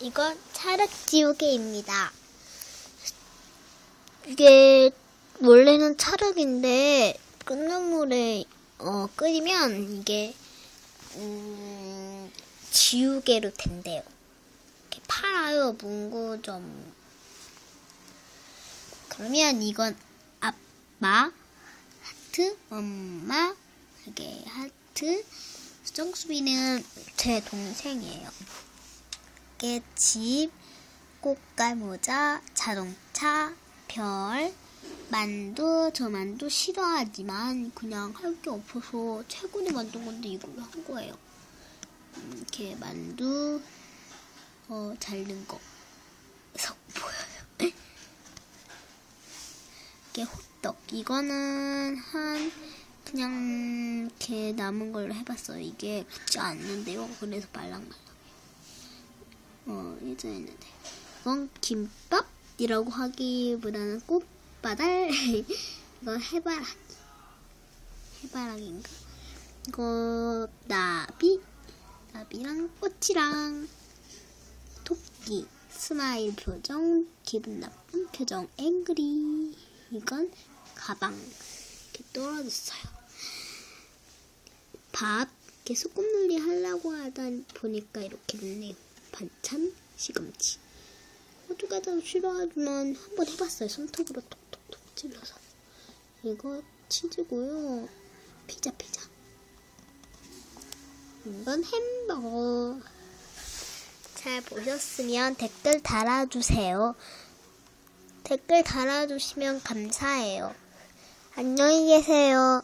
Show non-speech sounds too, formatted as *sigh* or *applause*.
이건 찰흙지우개입니다. 이게 원래는 찰흙인데 끓는 어, 끓이면 이게 음, 지우개로 된대요. 이렇게 팔아요 문구점. 그러면 이건 아빠 하트 엄마 이게 하트 수정수비는 제 동생이에요. 이게 집, 꽃갈 모자, 자동차, 별, 만두. 저 만두 싫어하지만 그냥 할 게 없어서 최근에 만든 건데 이걸로 한 거예요. 음, 이렇게 만두, 어, 잘는 거. 석 *laughs* 보여요. 이게 호떡. 이거는 한 그냥 이렇게 남은 걸로 해봤어요. 이게 같지 않는데요. 그래서 말랑말랑. 어, 예전에는데. 이건 김밥이라고 하기보다는 꽃바달. *laughs* 이건 해바라기. 해바라기인가? 이거 나비. 나비랑 꽃이랑 토끼. 스마일 표정, 기분 나쁜 표정, 앵그리. 이건 가방. 이렇게 떨어졌어요. 밥. 이렇게 소꿉놀이 하려고 하다 보니까 이렇게 됐네요. 반찬, 시금치. 호두가 더 싫어하지만 한번 해봤어요. 손톱으로 톡톡톡 찔러서. 이거 치즈고요. 피자, 피자. 이건 햄버거. 잘 보셨으면 댓글 달아주세요. 댓글 달아주시면 감사해요. 안녕히 계세요.